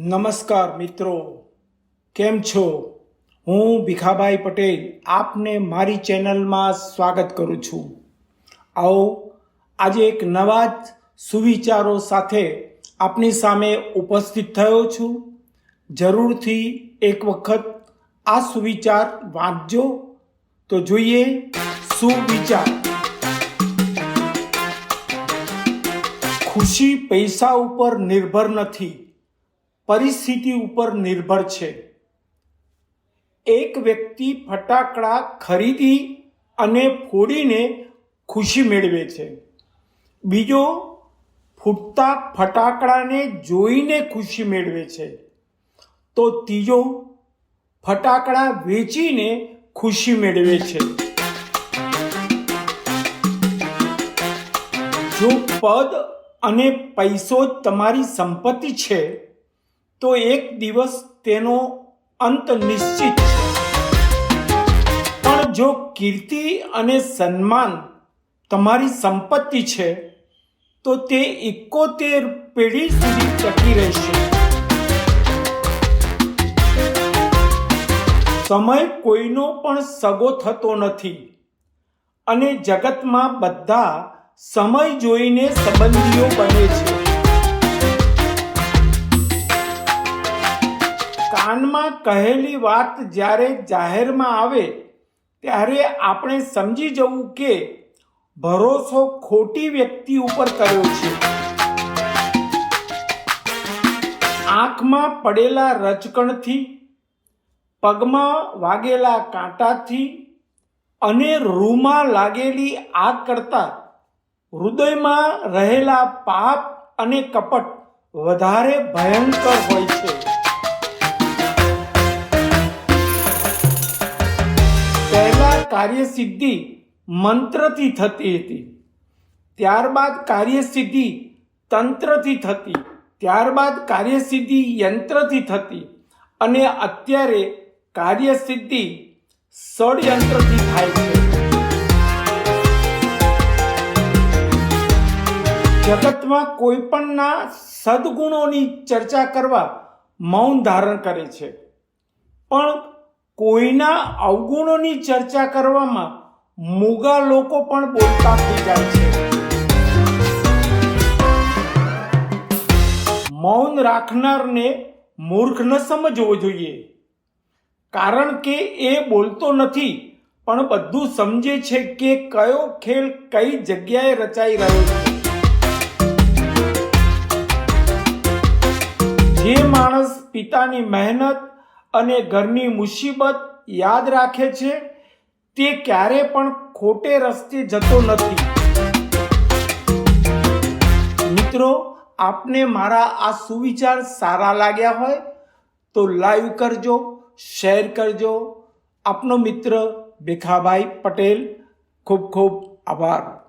નમસ્કાર મિત્રો. કેમ છો? હું ભીખાભાઈ પટેલ આપને મારી ચેનલમાં સ્વાગત કરું છું. આવો, આજે એક નવા જ સુવિચારો સાથે આપની સામે ઉપસ્થિત થયો છું. જરૂરથી એક વખત આ સુવિચાર વાંચજો. તો જોઈએ સુવિચાર. ખુશી પૈસા ઉપર નિર્ભર નથી. પરિસ્થિતિ ઉપર નિર્ભર છે. એક વ્યક્તિ ફટાકડા ખરીદી અને ફોડીને ખુશી મેળવે છે. બીજો ફૂટતા ફટાકડાને જોઈને ખુશી મેળવે છે. તો ત્રીજો ફટાકડા વેચીને ખુશી મેળવે છે. જો પદ અને પૈસો તમારી સંપત્તિ છે તો એક દિવસ તેનો અંત નિશ્ચિત છે. પણ જો કીર્તિ અને સન્માન તમારી સંપત્તિ છે, તો તે એકોતેર પેઢી સુધી ટકી રહેશે. સમય કોઈનો પણ સગો થતો નથી અને જગતમાં બધા સમય જોઈને સંબંધીઓ બને છે. કાનમાં કહેલી વાત જ્યારે જાહેરમાં આવે, ત્યારે આપણે સમજી જવું કે ભરોસો ખોટી વ્યક્તિ ઉપર કર્યો છે. આંખમાં પડેલા રચકણથી પગમાં વાગેલા કાંટાથી અને રૂમાં લાગેલી આગ કરતાં હૃદયમાં રહેલા પાપ અને કપટ વધારે ભયંકર હોય છે. કાર્યસિદ્ધિ મંત્રથી થતી હતી. ત્યારબાદ કાર્યસિદ્ધિ તંત્રથી થતી. ત્યારબાદ કાર્યસિદ્ધિ યંત્રથી થતી. અને અત્યારે કાર્યસિદ્ધિ ષડયંત્રથી થાય છે. જગતમાં કોઈ પણના સદગુણોની ચર્ચા કરવા મૌન ધારણ કરે છે. પણ કોઈના અવગુણોની ચર્ચા કરવામાં મૂગા લોકો પણ બોલતા થઈ જાય છે. મૌન રાખનારને મૂર્ખ ન સમજવો જોઈએ. કારણ કે એ બોલતો નથી, પણ બધું સમજે છે કે કયો ખેલ કઈ જગ્યાએ રચાઈ રહ્યો છે. જે માણસ પિતાની મહેનત અને ઘરની મુસીબત યાદ રાખે છે, તે ક્યારે પણ ખોટે રસ્તે જતો નથી. મિત્રો, આપને મારા આ સુવિચાર સારા લાગ્યા હોય, તો લાઈવ કરજો, શેર કરજો. આપનો મિત્ર ભેખાભાઈ પટેલ, ખૂબ ખૂબ આભાર.